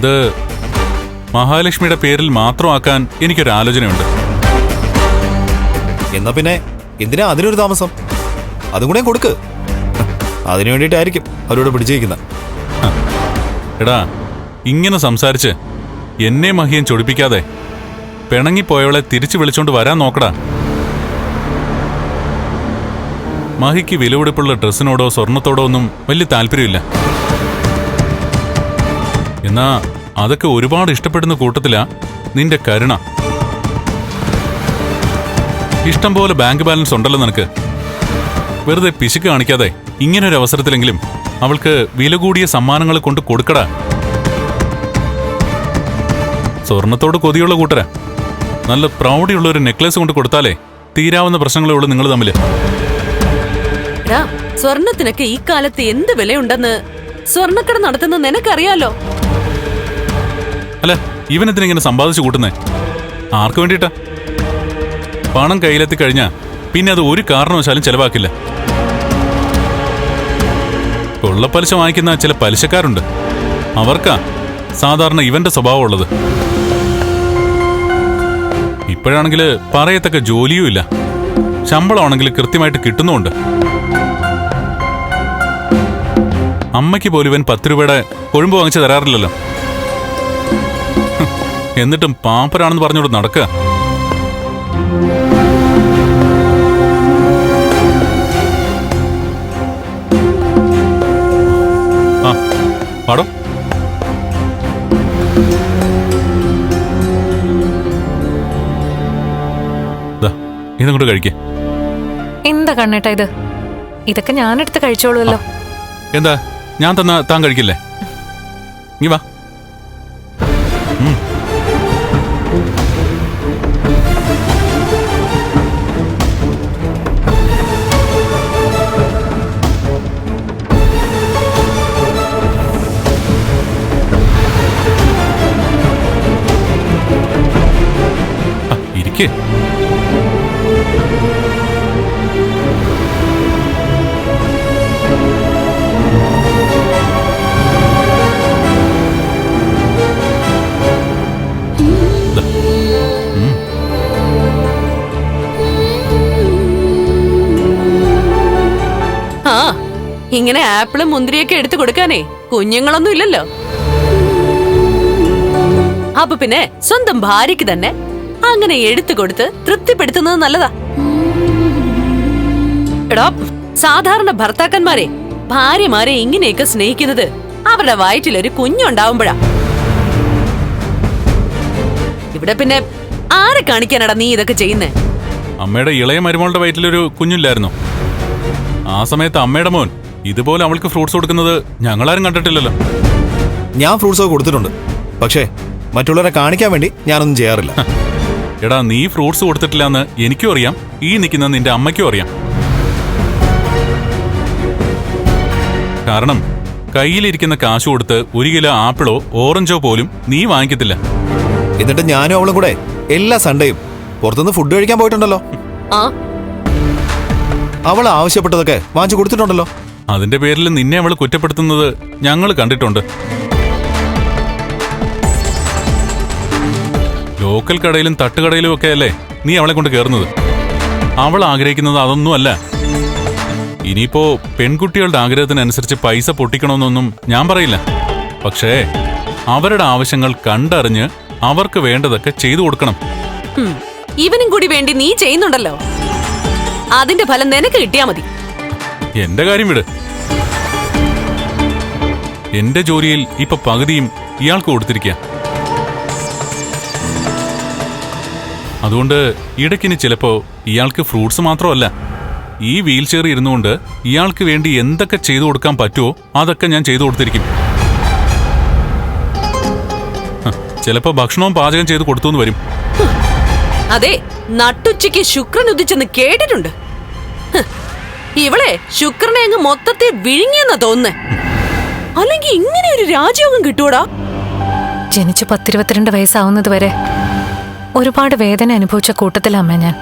ഇത് മഹാലക്ഷ്മിയുടെ പേരിൽ മാത്രമാക്കാൻ എനിക്കൊരു ആലോചനയുണ്ട്. എന്നാ പിന്നെ എന്തിനാ അതിനൊരു താമസം? അതും കൂടെ കൊടുക്ക്. അതിനു വേണ്ടിയിട്ടായിരിക്കും അവരോട് പിടിച്ചേക്കുന്ന എടാ ഇങ്ങനെ സംസാരിച്ച് എന്നെ മഹിയൻ ചൊടിപ്പിക്കാതെ പിണങ്ങിപ്പോയവളെ തിരിച്ചു വിളിച്ചോണ്ട് വരാൻ നോക്കടാ. മഹിക്ക് വിലപിടിപ്പുള്ള ഡ്രസ്സിനോടോ സ്വർണത്തോടോ ഒന്നും വലിയ താല്പര്യമില്ല. എന്നാ അതൊക്കെ ഒരുപാട് ഇഷ്ടപ്പെടുന്ന കൂട്ടത്തിലാ നിന്റെ കരുണ. ഇഷ്ടം പോലെ ബാങ്ക് ബാലൻസ് ഉണ്ടല്ലോ നിനക്ക്. വെറുതെ പിശുക്ക് കാണിക്കാതെ ഇങ്ങനൊരു അവസരത്തിലെങ്കിലും അവൾക്ക് വില കൂടിയ സമ്മാനങ്ങൾ കൊണ്ട് കൊടുക്കടാ. സ്വർണത്തോട് കൊതിയുള്ള കൂട്ടരാ. നല്ല പ്രൗഢിയുള്ള ഒരു നെക്ലേസ് കൊണ്ട് കൊടുത്താലേ തീരാവുന്ന പ്രശ്നങ്ങളേ ഉള്ളൂ നിങ്ങൾ തമ്മിൽ. സ്വർണത്തിനൊക്കെ ഈ കാലത്ത് എന്ത് വിലയുണ്ടെന്ന്? സ്വർണക്കട നടത്തുന്ന നിനക്കറിയാലോ? അല്ല? ഇവനെത്തിനിങ്ങനെ സമ്പാദിച്ചു കൂട്ടുന്നേ? ആർക്ക് വേണ്ടിയിട്ടാ? പണം കയ്യിലെത്തി കഴിഞ്ഞാ പിന്നെ അത് ഒരു കാരണവശാലും ചെലവാക്കില്ല. കൊള്ളപ്പലിശ വാങ്ങിക്കുന്ന ചില പലിശക്കാരുണ്ട്. അവർക്കാ സാധാരണ ഇവന്റെ സ്വഭാവം ഉള്ളത്. ഇപ്പോഴാണെങ്കിൽ പറയത്തക്ക ജോലിയും ഇല്ല. ശമ്പളമാണെങ്കിൽ കൃത്യമായിട്ട് കിട്ടുന്നുമുണ്ട്. അമ്മയ്ക്ക് പോലും ഇവൻ പത്ത് രൂപയുടെ കൊഴുമ്പ് വാങ്ങിച്ചു തരാറില്ലല്ലോ. എന്നിട്ടും പാമ്പരാണെന്ന് പറഞ്ഞോട് നടക്കുക. ആ പാടോ. കഴിക്കേ. എന്താ കണ്ണേട്ടാ ഇത്? ഇതൊക്കെ ഞാനെടുത്ത് കഴിച്ചോളൂല്ലോ എന്താ? ഞാൻ തന്ന താൻ കഴിക്കില്ലേ? നീ വാ. ആ ഇങ്ങനെ ആപ്പിളും മുന്തിരിയൊക്കെ എടുത്തു കൊടുക്കാനേ കുഞ്ഞുങ്ങളൊന്നും ഇല്ലല്ലോ. അപ്പൊ പിന്നെ സ്വന്തം ഭാര്യയ്ക്ക് തന്നെ അങ്ങനെ എടുത്തു കൊടുത്ത് തൃപ്തിപ്പെടുത്തുന്നത് നല്ലതാ. എടോ സാധാരണ ഭർത്താക്കന്മാരെ ഭാര്യമാരെ ഇങ്ങനെയൊക്കെ സ്നേഹിക്കുന്നത് അവരുടെ വയറ്റിലൊരു കുഞ്ഞുണ്ടാവുമ്പോഴാ. ഇവിടെ പിന്നെ ആരെ കാണിക്കാനടാ നീ ഇതൊക്കെ ചെയ്യുന്നേ? അമ്മയുടെ ഇളയ മരുമകളുടെ വയറ്റിലൊരു കുഞ്ഞില്ലായിരുന്നു. ആ സമയത്ത് അമ്മയുടെ മോൻ ഇതുപോലെ അവൾക്ക് ഫ്രൂട്ട്സ് കൊടുക്കുന്നത് ഞങ്ങളാരും കണ്ടിട്ടില്ലല്ലോ. ഞാൻ ഫ്രൂട്ട്സ് ഒക്കെ കൊടുത്തിട്ടുണ്ട്. പക്ഷേ മറ്റുള്ളവരെ കാണിക്കാൻ വേണ്ടി ഞാനൊന്നും ചെയ്യാറില്ല. എടാ നീ ഫ്രൂട്ട്സ് കൊടുത്തിട്ടില്ല എന്ന് എനിക്കും അറിയാം. ഈ നിൽക്കുന്ന നിന്റെ അമ്മയ്ക്കും അറിയാം. കാരണം കയ്യിലിരിക്കുന്ന കാശ് കൊടുത്ത് ഒരു കിലോ ആപ്പിളോ ഓറഞ്ചോ പോലും നീ വാങ്ങിക്കത്തില്ല. എന്നിട്ട് ഞാനും അവളും കൂടെ എല്ലാ സൺഡേയും പുറത്തുനിന്ന് ഫുഡ് കഴിക്കാൻ പോയിട്ടുണ്ടല്ലോ. ആ. അവൾ ആവശ്യപ്പെട്ടതൊക്കെ വാങ്ങിച്ചു കൊടുത്തിട്ടുണ്ടല്ലോ. അതിന്റെ പേരിൽ നിന്നെ അവൾ കുറ്റപ്പെടുത്തുന്നത് ഞങ്ങൾ കണ്ടിട്ടുണ്ട്. ലോക്കൽ കടയിലും തട്ടുകടയിലും ഒക്കെ അല്ലേ നീ അവളെ കൊണ്ട് കയറുന്നത് അവൾ ആഗ്രഹിക്കുന്നത് അതൊന്നുമല്ല ഇനിയിപ്പോ പെൺകുട്ടികളുടെ ആഗ്രഹത്തിനനുസരിച്ച് പൈസ പൊട്ടിക്കണമെന്നൊന്നും ഞാൻ പറയില്ല. പക്ഷേ അവരുടെ ആവശ്യങ്ങൾ കണ്ടറിഞ്ഞ് അവർക്ക് വേണ്ടതൊക്കെ ചെയ്തു കൊടുക്കണം. ഇവനും കൂടി വേണ്ടി നീ ചെയ്യുന്നുണ്ടല്ലോ. അതിന്റെ ഫലം നിനക്ക് കിട്ടിയാ മതി. എന്റെ കാര്യം വിട്. എന്റെ ജോലിയിൽ ഇപ്പൊ പകുതിയും ഇയാൾക്ക് കൊടുത്തിരിക്കുക അതുകൊണ്ട് ഇടയ്ക്കിന് ചിലപ്പോ ഇയാൾക്ക് ഫ്രൂട്ട്സ് മാത്രമല്ല. ഈ വീൽ ചെയർ ഇരുന്നുകൊണ്ട് ഇയാൾക്ക് വേണ്ടി എന്തൊക്കെ ചെയ്തു കൊടുക്കാൻ പറ്റുമോ അതൊക്കെ ഞാൻ ചെയ്തു കൊടുത്തിരിക്കും. ചിലപ്പോ ഭക്ഷണവും പാചകം ചെയ്ത് കൊടുത്തു എന്ന് വരും. അതെ നട്ടുച്ചയ്ക്ക് ശുക്രൻ ഉദിച്ചെന്ന് കേട്ടിട്ടുണ്ട്. ഇവളെ ശുക്രനെ അങ്ങ് മൊത്തത്തെ വിഴുങ്ങിയെന്നാ തോന്നുന്നേ. അല്ലെങ്കിൽ ഇങ്ങനെ ഒരു രാജയോഗം കിട്ടൂടാ? ജനിച്ച് പത്തിരുപത്തിരണ്ട് വയസ്സാവുന്നത് വരെ ഒരുപാട് വേദന അനുഭവിച്ച കൂട്ടത്തിലമ്മ ഞാൻ.